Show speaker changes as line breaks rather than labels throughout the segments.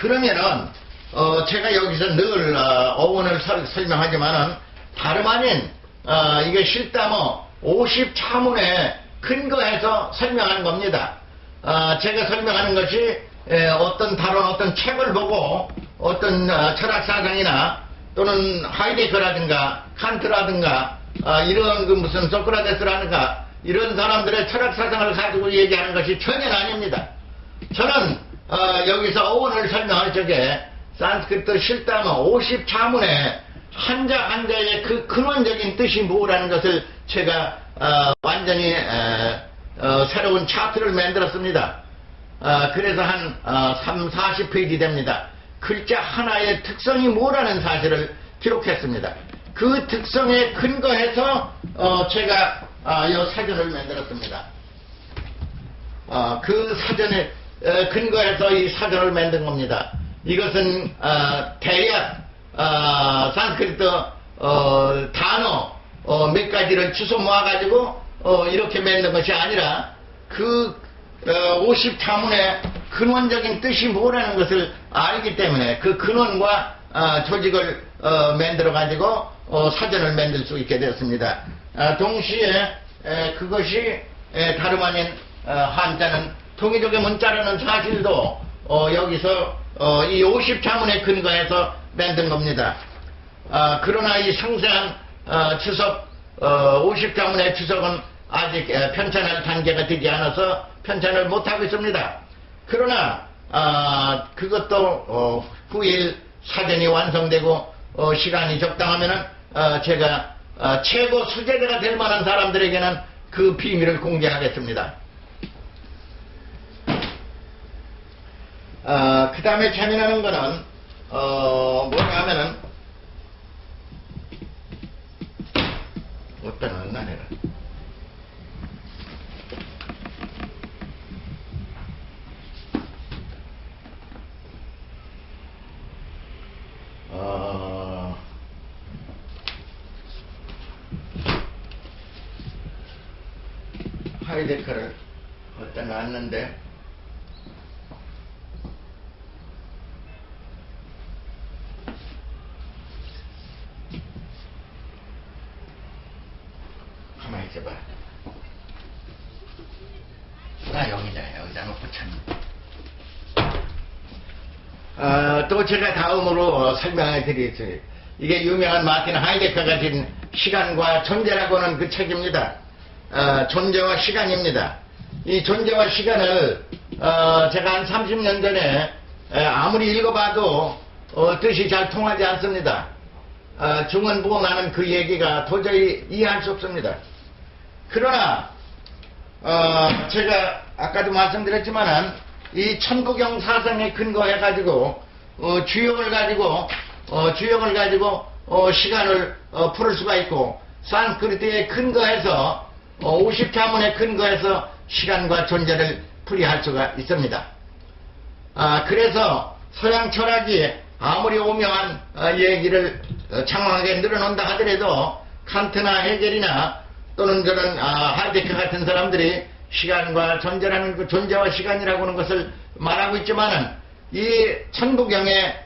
그러면은 어, 제가 여기서 늘 어, 어원을 설, 설명하지만은 다름 아닌 어, 이게 실담어 50 차문에 근거해서 설명하는 겁니다. 어, 제가 설명하는 것이 에, 어떤 다른 어떤 책을 보고 어떤 어, 철학 사상이나 또는 하이데거라든가 칸트라든가 어, 이런 그 무슨 소크라테스라든가 이런 사람들의 철학 사상을 가지고 얘기하는 것이 전혀 아닙니다. 저는 어, 여기서 어원을 설명할 적에 산스크리트 실담어 50차문에 한자 한자의 그 근원적인 뜻이 뭐라는 것을 제가 어, 완전히 에, 어, 새로운 차트를 만들었습니다. 어, 그래서 한 어, 3, 40페이지 됩니다. 글자 하나의 특성이 뭐라는 사실을 기록했습니다. 그 특성에 근거해서 어, 제가 어, 이 사전을 만들었습니다. 어, 그 사전에 어, 근거해서 이 사전을 만든 겁니다. 이것은 어, 대략 어, 산스크리트 어, 단어 어, 몇 가지를 주워 모아가지고 어, 이렇게 만든 것이 아니라 그 어, 50차문의 근원적인 뜻이 뭐라는 것을 알기 때문에 그 근원과 어, 조직을 어, 만들어 가지고 어, 사전을 만들 수 있게 되었습니다. 아, 동시에 에, 그것이 에, 다름 아닌 어, 한자는 통일족의 문자라는 사실도 어, 여기서 어, 이 50차문에 근거해서 만든 겁니다. 아, 그러나 이 상세한 어, 추석 어, 50가문의 추석은 아직 에, 편찬할 단계가 되지 않아서 편찬을 못하고 있습니다. 그러나 아, 그것도 어, 후일 사전이 완성되고 어, 시간이 적당하면은 어, 제가 어, 최고 수제자가 될 만한 사람들에게는 그 비밀을 공개하겠습니다. 어, 그 다음에 재미나는 거는 어, 뭐냐 하면은 어떤 날에는 어, 하이데커를 어디다 놨는데 가만히 있어봐 나 여기다 여기다 놓고 참 어, 또 제가 다음으로 어, 설명해 드리겠습니다. 이게 유명한 마틴 하이데커가 진 시간과 존재라고 하는 그 책입니다. 어, 존재와 시간입니다. 이 존재와 시간을 어, 제가 한 30년 전에 에, 아무리 읽어봐도 어, 뜻이 잘 통하지 않습니다. 어, 중원 보고 나는 그 얘기가 도저히 이해할 수 없습니다. 그러나 어, 제가 아까도 말씀드렸지만은 이 천부경 사상에 근거해 가지고 어, 주역을 가지고 어, 주역을 가지고 어, 시간을 어, 풀을 수가 있고 산스크리트에 근거해서 어, 50차문에 근거해서 시간과 존재를 풀이할 수가 있습니다. 아, 그래서 서양 철학이 아무리 오명한 어, 얘기를 어, 장황하게 늘어놓는다 하더라도 칸트나 헤겔이나 또는 저런 아, 하이데크 같은 사람들이 시간과 존재라는 그 존재와 시간이라고 하는 것을 말하고 있지만은 이 천부경의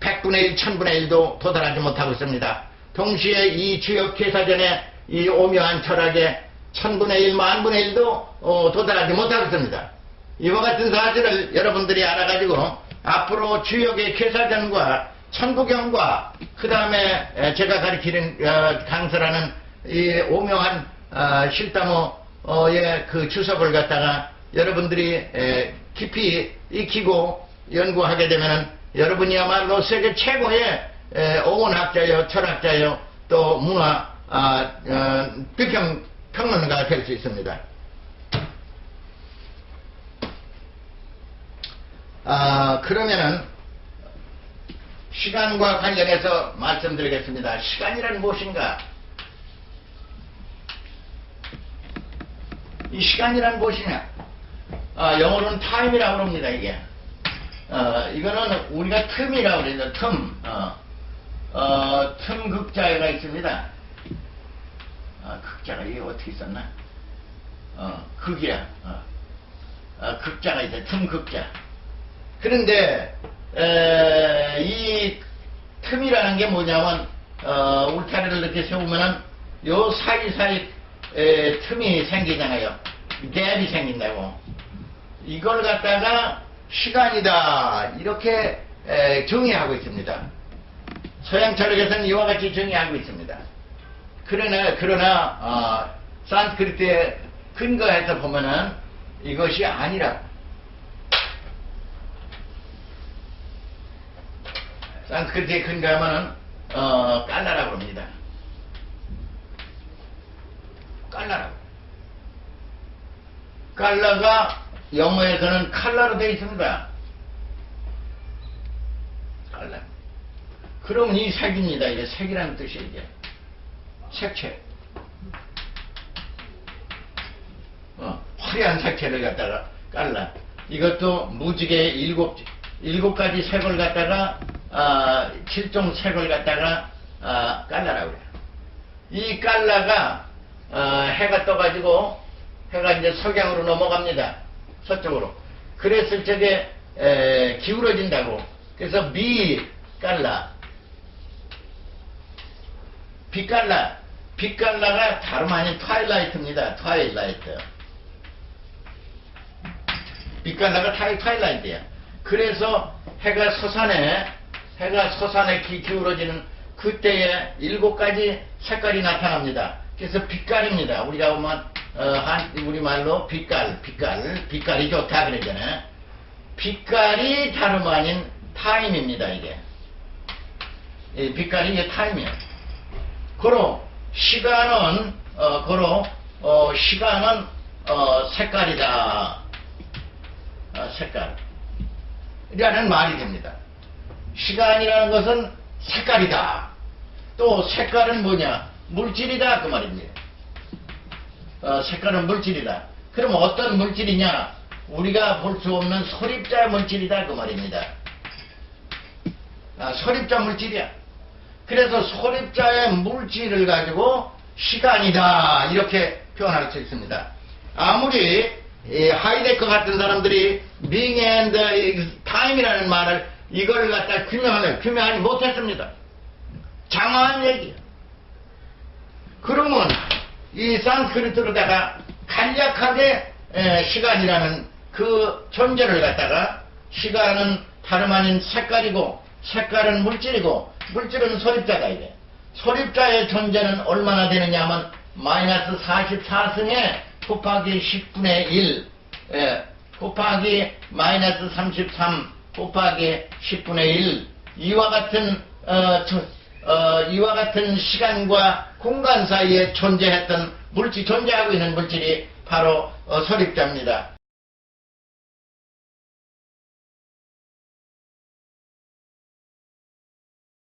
100분의 1, 1000분의 1도 도달하지 못하고 있습니다. 동시에 이 주역 계사전의 이 오묘한 철학의 1000분의 1, 만분의 1도 어, 도달하지 못하고 있습니다. 이와 같은 사실을 여러분들이 알아가지고 앞으로 주역의 계사전과 천부경과 그 다음에 제가 가르치는 어, 강설하는 이 오묘한 어, 실담어 의그 주석을 갖다가 여러분들이 에, 깊이 익히고 연구하게 되면은 여러분이야말로 세계 최고의 에, 어원학자요, 철학자요, 또 문화 아, 어, 비평 평론가가 될 수 있습니다. 아, 그러면은 시간과 관련해서 말씀드리겠습니다. 시간이란 무엇인가? 이 시간이란 무엇이냐? 아, 영어로는 타임이라고 합니다, 이게. 어, 이거는 우리가 틈이라고 그러죠, 틈. 어, 어, 틈 극자가 있습니다. 아, 극자가 이게 어떻게 썼나? 어, 극이야. 어. 아, 극자가 있어, 틈 극자. 그런데 에, 이 틈이라는 게 뭐냐면 어, 울타리를 이렇게 세우면은 요 사이사이 에, 틈이 생기잖아요. 갭이 생긴다고. 이걸 갖다가 시간이다 이렇게 에, 정의하고 있습니다. 서양 철학에서는 이와 같이 정의하고 있습니다. 그러나 그러나 어, 산스크리트에 근거해서 보면은 이것이 아니라 산스크리트에 근거하면은 어, 깔라라고 합니다. 깔라라고. 깔라가 영어에서는 칼라로 되어 있습니다. 깔라. 그럼 이 색입니다. 이게 색이라는 뜻이에요. 이게. 색채. 어, 화려한 색채를 갖다가 깔라. 이것도 무지개 일곱, 일곱 가지 색을 갖다가, 아, 칠종 색을 갖다가, 아, 깔라라고 그래요. 이 깔라가, 어, 해가 떠가지고, 해가 이제 석양으로 넘어갑니다. 서쪽으로. 그랬을 적에, 에, 기울어진다고. 그래서 미 깔라. 빛깔라. 빛깔라가 다름 아닌 트와일라이트입니다. 트와일라이트. 빛깔라가 타이 트와일라이트야. 그래서 해가 서산에, 해가 서산에 기, 기울어지는 그때에 일곱 가지 색깔이 나타납니다. 그래서 빛깔입니다. 우리가 보면, 어, 한, 우리말로 빛깔, 빛깔, 빛깔이 좋다 그러잖아요. 빛깔이 다름 아닌 타임입니다, 이게. 이 빛깔이 이게 타임이에요. 고로 시간은 어 고로 어 시간은 어 색깔이다. 어, 색깔. 이라는 말이 됩니다. 시간이라는 것은 색깔이다. 또 색깔은 뭐냐? 물질이다 그 말입니다. 어, 색깔은 물질이다. 그럼 어떤 물질이냐? 우리가 볼 수 없는 소립자 물질이다 그 말입니다. 아, 소립자 물질이야. 그래서 소립자의 물질을 가지고 시간이다 이렇게 표현할 수 있습니다. 아무리 이 하이데커 같은 사람들이 being and time이라는 말을 이걸 갖다 규명하려 규명하지 못했습니다. 장황한 얘기야. 그러면 이 산스크리트로다가 간략하게 에, 시간이라는 그 존재를 갖다가 시간은 다름 아닌 색깔이고 색깔은 물질이고 물질은 소립자다 이게. 소립자의 존재는 얼마나 되느냐 하면 마이너스 44승에 곱하기 10분의 1 예, 곱하기 마이너스 33 곱하기 10분의 1 이와 같은 어, 저- 어, 이와 같은 시간과 공간 사이에 존재했던 물질 존재하고 있는 물질이 바로 어, 소립자입니다.